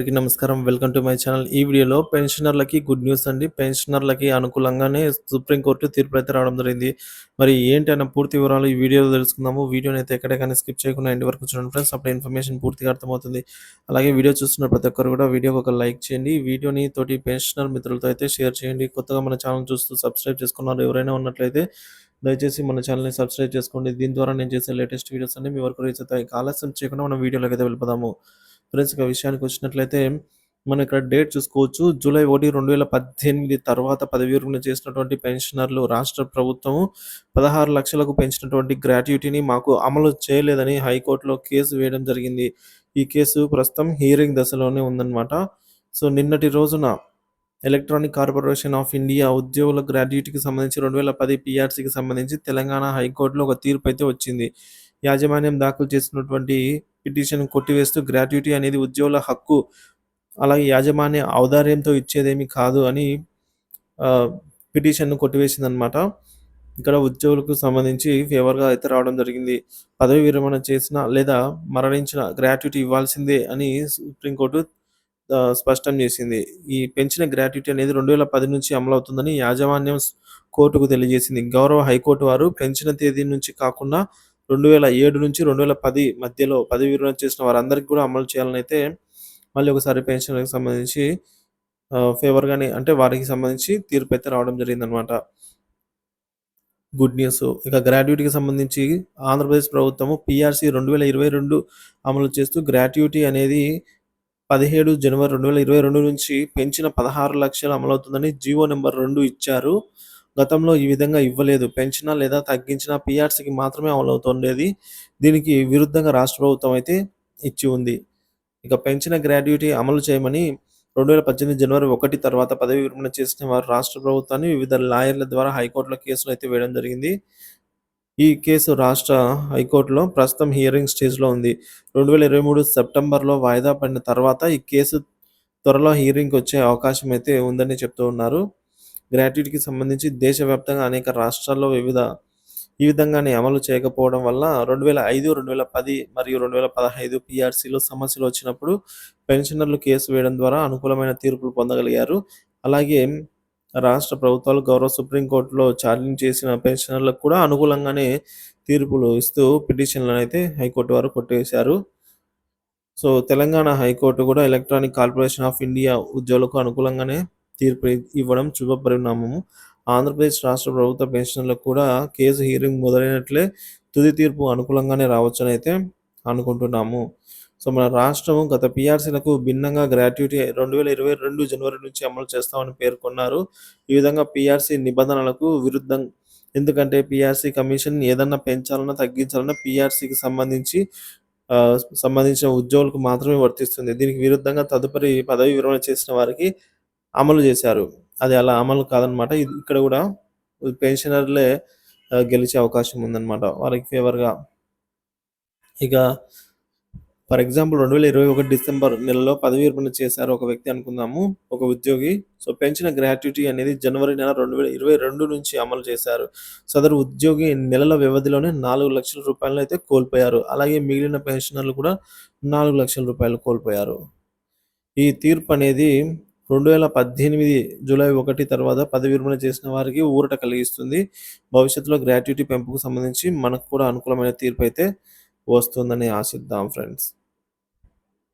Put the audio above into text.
అందరికీ నమస్కారం. Welcome to my channel. ఈ వీడియోలో పెన్షనర్లకి గుడ్ న్యూస్ అండి. పెన్షనర్లకి అనుకూలంగానే సుప్రీంకోర్టు తీర్పు అయితే రావడం జరిగింది. మరి ఏంటి అన్న పూర్తి వివరాలు ఈ వీడియోలో తెలుసుకుందాము. వీడియోని అయితే ఎక్కడ కానీ స్కిప్ చేయకుండా ఎండ్ వరకు చూడండి ఫ్రెండ్స్. అప్పుడు ఇన్ఫర్మేషన్ పూర్తిగా అర్థమవుతుంది. అలాగే వీడియో చూస్తున్న ప్రతి ఒక్కరు కూడా వీడియోకి ఒక లైక్ చేయండి. వీడియోని తోటి పెన్షనర్ మిత్రులతో అయితే షేర్ చేయండి. కొత్తగా మన ఛానల్ చూస్తూ సబ్స్క్రైబ్ చేసుకున్నారు ఎవరైనా ఉన్నట్లయితే దయచేసి మన ఛానల్ని సబ్స్క్రైబ్ చేసుకోండి. దీని ద్వారా నేను చేసే లేటెస్ట్ వీడియోస్ అన్ని మీ వరకు రీచ్ అవుతాయి. ఆలస్యం చేయకుండా మనం వీడియోలోకి అయితే వెళ్ళిపోదాము. ఫ్రెండ్స్ ఇక విషయానికి వచ్చినట్లయితే మనం ఇక్కడ డేట్ చూసుకోవచ్చు. జూలై ఒకటి రెండు వేల పద్దెనిమిది తర్వాత పదవి విరమణ చేసినటువంటి పెన్షనర్లు రాష్ట్ర ప్రభుత్వం పదహారు లక్షలకు పెంచినటువంటి గ్రాట్యుటీని మాకు అమలు చేయలేదని హైకోర్టులో కేసు వేయడం జరిగింది. ఈ కేసు ప్రస్తుతం హియరింగ్ దశలోనే ఉందన్నమాట. సో నిన్నటి రోజున ఎలక్ట్రానిక్ కార్పొరేషన్ ఆఫ్ ఇండియా ఉద్యోగుల గ్రాడ్యుయేట్కి సంబంధించి రెండు వేల పది పిఆర్సీకి సంబంధించి తెలంగాణ హైకోర్టులో ఒక తీర్పు అయితే వచ్చింది. యాజమాన్యం దాఖలు చేసినటువంటి పిటిషన్ కొట్టివేస్తూ గ్రాట్యుటీ అనేది ఉద్యోగుల హక్కు అలాగే యాజమాన్య ఔదార్యంతో ఇచ్చేదేమి కాదు అని పిటిషన్ను కొట్టివేసిందనమాట ఇక్కడ ఉద్యోగులకు సంబంధించి ఫేవర్గా అయితే రావడం జరిగింది. పదవి విరమణ చేసిన లేదా మరణించిన గ్రాట్యుటీ ఇవ్వాల్సిందే అని సుప్రీంకోర్టు స్పష్టం చేసింది. ఈ పెంచిన గ్రాట్యుటీ అనేది రెండు వేల పది నుంచి అమలవుతుందని యాజమాన్యం కోర్టుకు తెలియజేసింది. గౌరవ హైకోర్టు వారు పెంచిన తేదీ నుంచి కాకుండా రెండు వేల ఏడు నుంచి రెండు వేల పది మధ్యలో పదవి విరమణ చేసిన వారందరికీ కూడా అమలు చేయాలని అయితే మళ్ళీ ఒకసారి పెన్షన్లకు సంబంధించి ఫేవర్గానే అంటే వారికి సంబంధించి తీర్పు అయితే రావడం జరిగిందనమాట గుడ్ న్యూస్ ఇక గ్రాట్యుటీకి సంబంధించి ఆంధ్రప్రదేశ్ ప్రభుత్వము పిఆర్సి రెండు వేల ఇరవై రెండు అమలు చేస్తూ గ్రాట్యుటీ అనేది పదిహేడు జనవరి రెండు వేల ఇరవై రెండు నుంచి పెంచిన పదహారు లక్షలు అమలవుతుందని జియో నెంబర్ రెండు ఇచ్చారు. గతంలో ఈ విధంగా ఇవ్వలేదు. పెంచినా లేదా తగ్గించిన పిఆర్సీకి మాత్రమే అమలవుతుండేది. దీనికి విరుద్ధంగా రాష్ట్ర ప్రభుత్వం అయితే ఇచ్చి ఉంది. ఇక పెంచిన గ్రాడ్యుటీ అమలు చేయమని రెండు వేల పద్దెనిమిది జనవరి ఒకటి తర్వాత పదవి విరమణ చేసిన వారు రాష్ట్ర ప్రభుత్వాన్ని వివిధ లాయర్ల ద్వారా హైకోర్టులో కేసులు అయితే వేయడం జరిగింది. ఈ కేసు రాష్ట్ర హైకోర్టులో ప్రస్తుతం హియరింగ్ స్టేజ్లో ఉంది. రెండు వేల ఇరవై మూడు సెప్టెంబర్లో వాయిదా పడిన తర్వాత ఈ కేసు త్వరలో హియరింగ్కి వచ్చే అవకాశం అయితే ఉందని చెప్తూ ఉన్నారు. గ్రాట్యుటీకి సంబంధించి దేశవ్యాప్తంగా అనేక రాష్ట్రాల్లో వివిధ ఈ విధంగానే అమలు చేయకపోవడం వల్ల రెండు వేల ఐదు రెండు వేల పది మరియు రెండు వేల పదహైదు పిఆర్సీలో సమస్యలు వచ్చినప్పుడు పెన్షనర్లు కేసు వేయడం ద్వారా అనుకూలమైన తీర్పులు పొందగలిగారు. అలాగే రాష్ట్ర ప్రభుత్వాలు గౌరవ సుప్రీంకోర్టులో ఛార్జింగ్ చేసిన పెన్షనర్లకు కూడా అనుకూలంగానే తీర్పులు ఇస్తూ పిటిషన్లను అయితే హైకోర్టు వారు కొట్టివేశారు సో తెలంగాణ హైకోర్టు కూడా ఎలక్ట్రానిక్ కార్పొరేషన్ ఆఫ్ ఇండియా ఉద్యోగులకు అనుకూలంగానే తీర్పు ఇవ్వడం శుభ పరిణామము. ఆంధ్రప్రదేశ్ రాష్ట్ర ప్రభుత్వ పెన్షన్లకు కూడా కేసు హీరింగ్ మొదలైనట్లే తుది తీర్పు అనుకూలంగానే రావచ్చని అయితే అనుకుంటున్నాము. సో మన రాష్ట్రం గత పిఆర్సీలకు భిన్నంగా గ్రాట్యుటీ రెండు వేల ఇరవై రెండు జనవరి నుంచి అమలు చేస్తామని పేర్కొన్నారు. ఈ విధంగా పిఆర్సీ నిబంధనలకు విరుద్ధం. ఎందుకంటే పిఆర్సీ కమిషన్ ఏదన్నా పెంచాలన్నా తగ్గించాలన్నా పిఆర్సీకి సంబంధించి సంబంధించిన ఉద్యోగులకు మాత్రమే వర్తిస్తుంది. దీనికి విరుద్ధంగా తదుపరి పదవి విరమణ చేసిన వారికి అమలు చేశారు. అది అలా అమలు కాదనమాట ఇక్కడ కూడా పెన్షనర్లే గెలిచే అవకాశం ఉందన్నమాట. వారికి ఫేవర్గా. ఇక ఫర్ ఎగ్జాంపుల్ రెండు వేల ఇరవై ఒకటి డిసెంబర్ నెలలో పదవి విరమణ చేశారు ఒక వ్యక్తి అనుకుందాము. ఒక ఉద్యోగి. సో పెంచిన గ్రాట్యుటీ అనేది జనవరి నెల రెండు వేల ఇరవై రెండు నుంచి అమలు చేశారు. సదరు ఉద్యోగి నెలల వ్యవధిలోనే నాలుగు లక్షల రూపాయలను అయితే కోల్పోయారు. అలాగే మిగిలిన పెన్షనర్లు కూడా నాలుగు లక్షల రూపాయలు కోల్పోయారు. ఈ తీర్పు అనేది రెండు వేల పద్దెనిమిది జూలై ఒకటి తర్వాత పదవి విరమణ చేసిన వారికి ఊరట కలిగిస్తుంది. భవిష్యత్తులో గ్రాట్యుటీ పెంపుకు సంబంధించి మనకు కూడా అనుకూలమైన తీర్పు అయితే వస్తుందని ఆశిద్దాం ఫ్రెండ్స్.